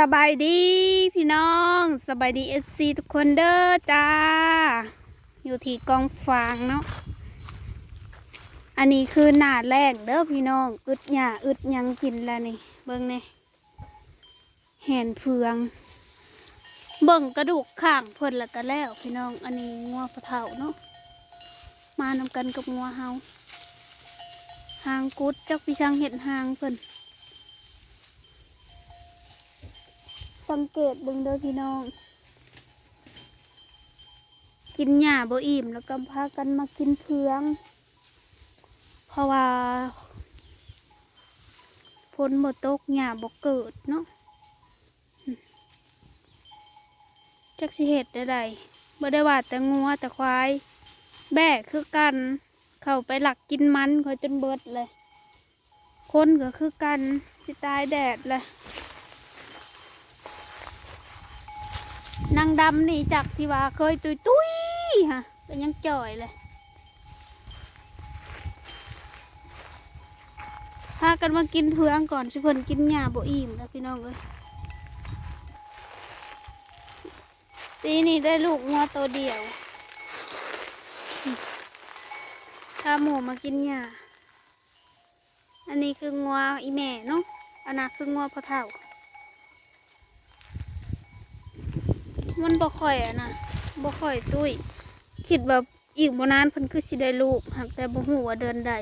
สบายดีพี่น้องสบายดีเอฟซีทุกคนเด้อจ้า อยู่ที่กองฟางเนาะอันนี้คือหนาแรกเด้อพี่น้อง อึดหญ้าอึดยังกินแล้วนี่ เบิ่งนี่แห่นเพือง เบิ่งกระดูกข้างเพิ่นล้วก็แล้ว พี่น้องอันนี้งัวพะเฒ่าเนาะมานำกันกับงัวเฮาหางกุดจักพี่ช่างเห็ดหางเพิ่น สังเกตเบิ่งเด้อพี่น้อง กินหญ้าบ่อิ่มแล้วก็พากันมากินเพือง เพราะว่าฝนบ่ตกหญ้าบ่เกิดเนาะจักสิเฮ็ดได้ใดบ่ได้ว่าแต่งัวแต่ควาย แบกคือกัน เข้าไปหลักกินมันเขาจนเบิดเลย คนก็คือกัน สิตายแดดเลย นางดำนี่จากที่ว่าเคยตุยตุยฮะก็ยังจ่อยเลยพากันมากินเพืองก่อนสิเพิ่นกินหญ้าบ่อิ่มแล้วพี่น้องเอ้ยปีนี้ได้ลูกงัวตัวเดียวถ้าหมูมากินหญ้าอันนี้คืองัวอีแม่เนาะอันนั้นคืองัวพ่อเฒ่า มันบ่ค่อยอะนะบ่ค่อยตุ้ย คิดแบบอีกบ่นานเพิ่นคือสิได้ลูกหากแต่บ่ฮู้ว่าเดือนใด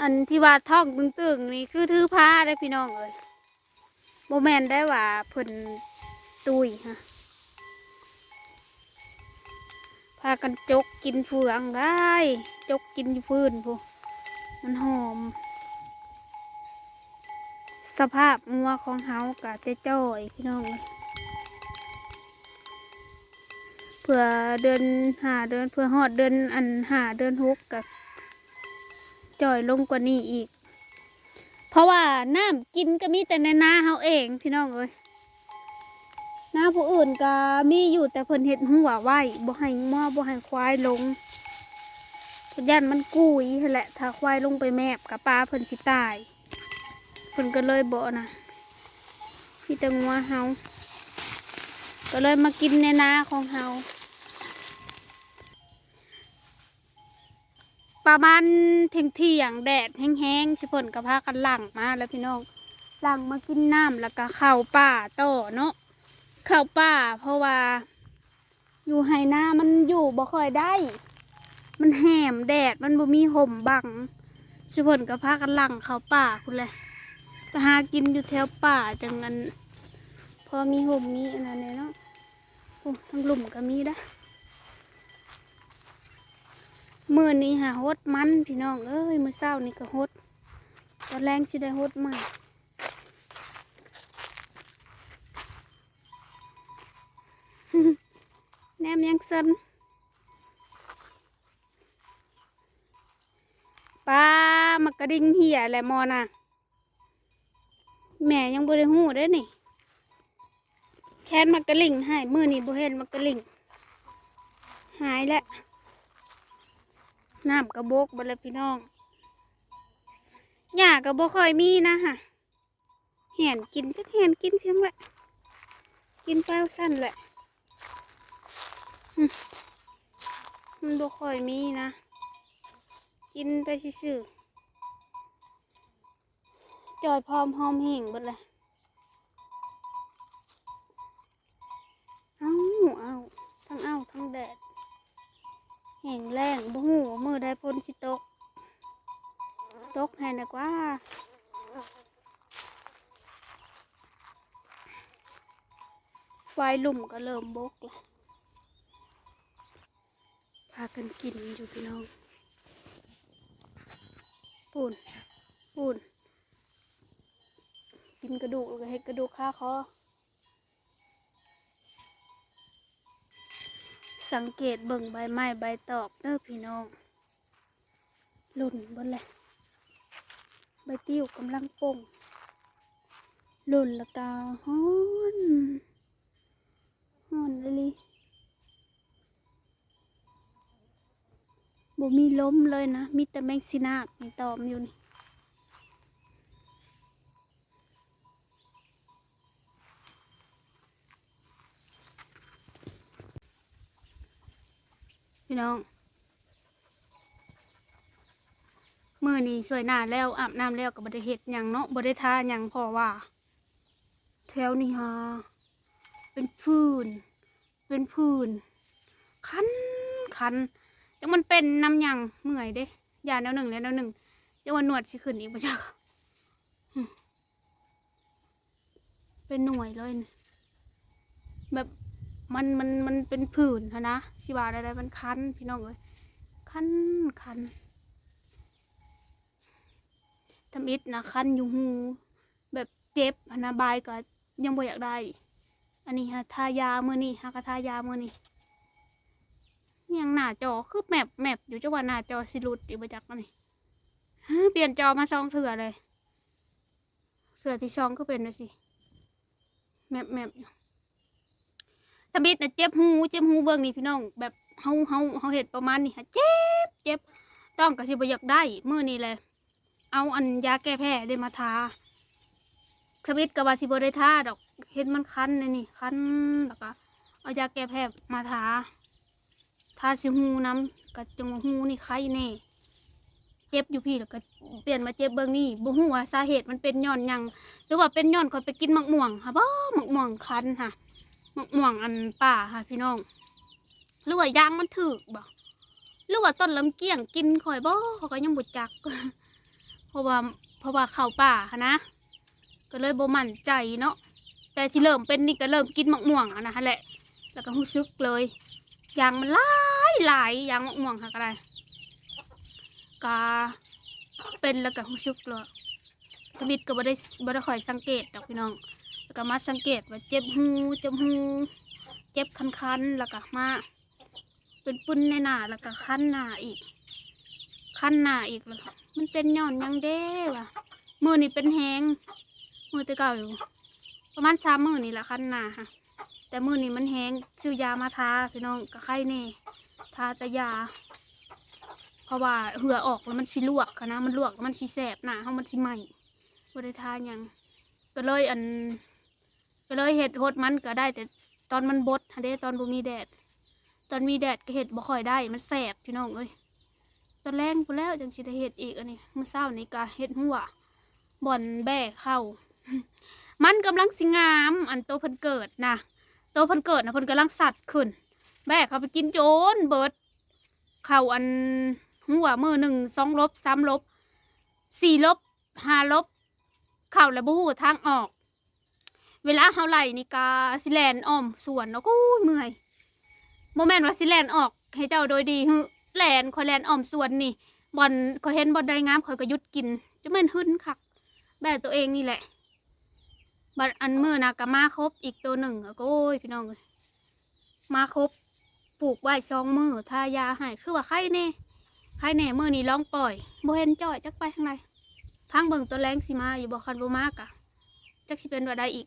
อันที่ว่าท้องตึงๆนี่คือถือผ้าได้พี่น้องเอ้ยบ่แม่นได้ว่าเพิ่นตุ้ยฮะพากันจกกินเฟืองได้ จกกินอยู่พื้นพูมันหอม สภาพงัวของเฮากะจะจ้อยพี่น้องเอ้ยเพื่อเดินหาเดินเพื่อหอดเดินอันหาเดินฮุกกับจ่อยลงกว่านี้อีก เพราะว่าน้ำกินก็มีแต่ในนาเฮาเองพี่น้องเอ้ยนาผู้อื่นก็มีอยู่แต่เพิ่นเห็ดหัวไหวบ่ให้ง้อบ่ให้ควายลงพยันมันกุยแหละ ถ้าควายลงไปแมบกับปลาเพิ่นสิตาย เพิ่นก็เลยบ่นะพี่ตังงัวเฮาก็เลยมากินในนาของเฮาประมาณเที่ยงเที่ยงแดดแห้งๆชิเพิ่นก็พากันหลังมาแล้วพี่น้องหลังมากินน้ำแล้วก็เข้าวป่าต่อเนาะเข้าวป่า เพราะว่า อยู่ไฮนามันอยู่บ่ค่อยได้ มันแหมแดดมันบ่มีห่มบังชิเพิ่นก็พากันหลังเข้าวป่าคุณเลย หากินอยู่แถวป่าจังงั้นพอมีห่มมีอันนั้นเนาะโอ้ทั้งหลุมก็มีด้อมือนี้หาฮดมันพี่น้องเอ้ยมือเศร้านี่ก็ฮดตอนแรงสิได้ฮดม่แนมยังซันปลามากระดิ่งเหี่ยแหละมอน่ะ แม่ยังบ่ได้หูได้นี่ แค้นมักกะลิงให้มือนี่บ่เห็นมักกะลิงหายแล้วน้ำกระบกบลพี่น้องหญ้าก็บ่ค่อยมีนะฮะเห็นกินจักเห็นกินเพียงแหละกินไปสั้นแหละมันบ่คอยมีนะ กินไปซื่อ จอยพร้อมหอมเห่งเบดเลยเอาเอาทั้งเอาทั้งแดดแห่งแรงบ่หูว่ามือได้พ้นสิตก ตกให้นะกว่าไฟลุ่มก็เริ่มบกแล้วพากันกินอยู่พี่น้อง ปูน ปูน นกระดูกแล้วก็ให้กระดูกข้าคอสังเกตเบิ่งใบไม้ใบตอกเด้อพี่น้องหล่นบนเลยใบติ้วกำลังป่งหล่นแล้วก็ฮ้อนฮ้อนเลยบ่มีล้มเลยนะ มีแต่แมงซีนาบมีตอมอยู่นี่ พี่น้อง มือนี้สวยหน้าแล้วอาบน้ำแล้วกับบได้เห็ดหยังเนาะบได้ทาหยังพอว่า แถวนี้ฮะเป็นพื้น เป็นพื้น คันคันจังมันเป็นน้ำยังเมื่อยเด้ยาแนวหนึ่งแล้วแนวหนึ่งจังวันหนวดสิขึ้นอีกบ่จักหึเป็นหน่วยเลยนี่แบบ มันมันมันเป็นผื่นนะสิว่าได้ๆมันคันพี่น้องเอ้ยคันคันทำอิดนะคันอยู่หูแบบเจ็บพนาบายก็ยังบ่อยากได้ อันนี้ฮะทายามือนี่ฮะกะทายามือนี่ยังหน้าจอคือแมปแมปอยู่จังหวะหน้าจอสิหลุดอยู่ประจักษ์นนี้ฮะเปลี่ยนจอมาซองเถื่อเลยเถื่อที่ซองก็เป็นเลยสิแมปแมปอยู่ ทำอิดนะเจ็บหูเจ็บหูเบื้องนี่พี่น้อง แบบเฮาเฮาเฮาเห็ดประมาณนี้ฮะเจ็บเจ็บต้องกะสิบอยากได้มือนี่เลยเอาอันยาแก้แพ้ได้มาทาสวิตกับวาซิบได้ทาดอกเห็นมันคันเลยนี่คันแล้วก็เอายาแก้แพ้มาทาทาสิหูน้ำกับจงว่าหูนี่ไข้แน่เจ็บอยู่พี่แล้วก็เปลี่ยนมาเจ็บเบื้องนี่บ่ฮู้ว่าสาเหตุมันเป็นย้อนยังหรือว่าเป็นย้อนคอยไปกินมักม่วงค่ะบ่มักม่วงคันค่ะ มักม่วงอันป่าค่ะพี่น้องหรือว่ายางมันถึกบ่หรือว่าต้นลำเกี้ยงกินข่อยบ่เขาก็ยังบ่จัก เพราะว่าเพราะว่าเข้าป่าหั้นะ ก็เลยบ่มั่นใจเนาะแต่ที่เริ่มเป็นนี่ก็เริ่มกินมะม่วงอะนะฮะแหละ แล้วก็รู้สึกเลยยางมันหลายหลายยางมะม่วงค่ะก็ได้กาเป็นแล้วก็รู้สึกเลยทวิตก็บ่ได้บ่ได้ค่อยสังเกตดอกพี่น้อง ก็มาสังเกตว่าเจ็บหูเจ็บหูเจ็บคันๆแล้วก็มาเป็นปุ้นในหน้าแล้วก็คันหน้าอีกคันหน้าอีกแล้วมันเป็นย้อนยังเด้วะมือนี่เป็นแหงมือตะเก่าอยู่ ประมาณสามมือนี่แหละคันหนาค่ะแต่มือนี่มันแหงซื้อยามาทาพี่น้องกับไข้แน่ทาแต่ยาเพราะว่าเหือออกแล้วมันสิลวกนะมันลวกมันสิแสบหนาเขามันสิไหมบ่ได้ทาหยังก็เลยอัน ก็เลยเห็ดโหดมันก็ได้แต่ตอนมันบดฮะเด้ตอนบ่มีแดด ตอนมีแดดก็เห็ดบ่ค่อยได้มันแสบพี่น้องเอ้ยตอนแรกพูนแล้วจังสิได้เฮ็ดอีกอันนี้มื่อเช้านี้ก็เฮ็ดหัวบ่อนแบ่เข้า มันกำลังสิงาม อันโตเพิ่นเกิดนะโตเพิ่นเกิดนะเพิ่นกำลังสัตว์ขึ้น แบ่เขาไปกินโจนเบิดเข้าอันหัวมือหนึ่งสองลบสามลบสี่ลบห้าลบเข้าแล้วบ่ฮู้ทางออก เวลาเฮาไล่นี่กาสิแลนอ้อมสวนเนาะกูยเมื่อยโมแมนว่าสิแลนออกให้เจ้าโดยดีฮึแลนคอยแลนอ้อมสวนนี่บอลคอยเห็นบอลได้งามคอยก็ยุดกินจะแม่นหึ้นคักแบบตัวเองนี่แหละบัดอันมือนะก็มาครบอีกตัวหนึ่งอะโอ้ยพี่น้องเอ้ยมาครบปลูกไว้สองมือทายาให้คือว่าไข่แน่ไข่แน่มือนี้ลองปล่อยโบเห็นจ่อยจักไปทางไหนทางเบิ่งตัวแรงสิมาอยู่บ่คันบ่มากอะจักสิเป็นว่าได้อีก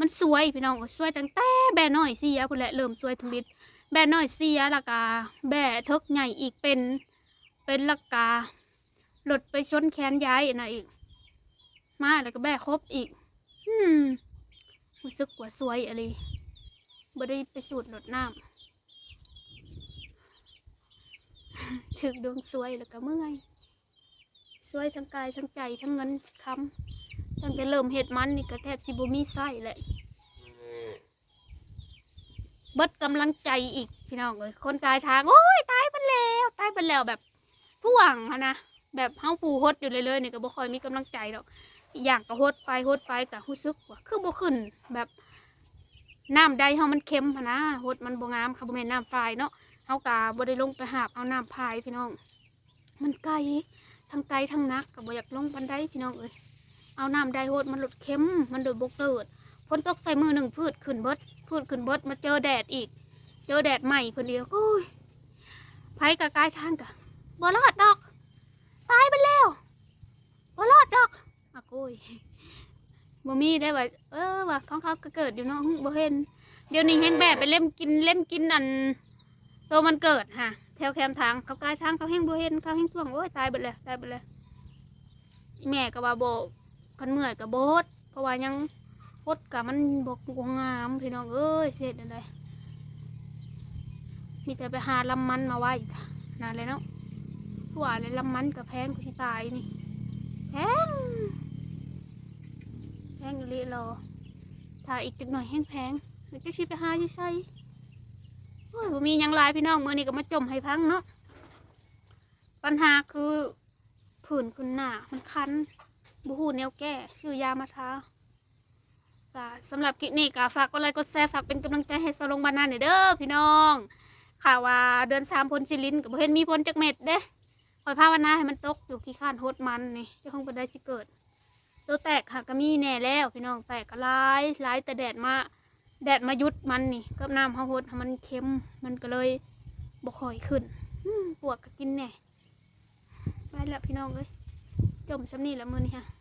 มันสวยพี่น้องสวยตั้งแต่แบ่น้อยเสียพุ่นแหละเริ่มสวยทุกนิดแบ่น้อยเสียละกาแบ่เทิกใหญ่อีกเป็น เป็นละกาหลดไปชนแขนย้ายนะอีก มาแล้วก็แบ่ครบอีก อืมรู้สึกว่าสวยอะไรบ่ได้ไปสูดหลดน้ำถึกดวงสวยแล้วก็เมื่อยสวยทั้งกายทั้งใจทั้งเงินคำ ตั้งแต่เริ่มเห็ดมันนี่ก็แทบสิบุมีไส้แหละเบิดกำลังใจอีกพี่น้องเลยคนตายทางโอ้ยตายไปแล้วตายไปแล้วแบบท่วงอะนะแบบเฮาปูฮดอยู่เลยเลยๆนี่ก็บ่ค่อยมีกำลังใจดอกอีกอย่างก็ฮดไปฮดไปก็รู้สึกว่าคือบ่ขึ้นแบบน้ำใดเฮามันเค็มอะนะฮดมันบ่งามค่ะบ่แม่นน้ำฝายเนาะเฮากะบ่ได้ลงไปหาบเอาน้ำพายพี่น้อง มันไกลทั้งไกลทั้งนักก็บ่อยากลงบันไดพี่น้องเอ้ย เอาน้ำใดฮดมันลดเค็มมันโดดบ่เกิดฝนตกใส่มือหนึ่งพืชขึ้นเบิดพืชขึ้นเบิดมาเจอแดดอีก เจอแดดใหม่คนเดียวโอ้ยไผกะกายทางกะบ่รอดดอก ตายไปแล้วบ่รอดดอกอะโกุยบ่มีได้ว่าเออว่าของเขาก็เกิดอยู่เนาะบ่เห็น เดี๋ยวนี้แห้งแบบไปเล่มกินเล่มกินอันตัวมันเกิดฮะแถวแคมทางเขากายทางเขาแห้งบ่เห็นเขาแห้งท่วงโอ้ยตายไปแล้วตายไปแล้วแม่ก็ว่าโบ คันเมื่อยก็โบดเพราะว่ายังพดกับมันบกงามพี่น้องเอ้ยเสร็จอะไรมีแต่ไปหาลำมันมาไว้นานเลยเนาะถั่วเลยลำมันกับแพงกูสิตายนี่แพงแพงอยู่เลยรอถ้าอีกจักหน่อยแห้งแพงเดี๋ยวจะชิไปหาอยู่ใส่โอ้ยมียังลายพี่น้องมือนี้ก็มาจมให้พังเนาะปัญหาคือผื่นขึ้นหน้ามันคัน บูฮูแนวแก้ซื้อยามาทาก็สำหรับคลิปนี้ก็ฝากกดไลค์กดแชร์ฝากเป็นกำลังใจให้สลงบานาหน่อยเด้อพี่น้องข่าวว่าเดือนสามพลชิลินกับเห็นมีพลจากเม็ดเด้คอยภาวนาให้มันตกอยู่ที่ข้านโฮดมันนี่เจะคงเป็นได้สิเกิดตัวแตกค่ะก็มีแน่แล้วพี่น้องแตกก็ร้ายร้ายแต่แดดมาแดดมายุดมันนี่ก็น้ำเขาโฮดมันเค็มมันก็เลยบกคอยขึ้นปวดก็กินแน่ไปแล้วพี่น้องเลย จมซ้ำนี่ละมือนี่ค่ะ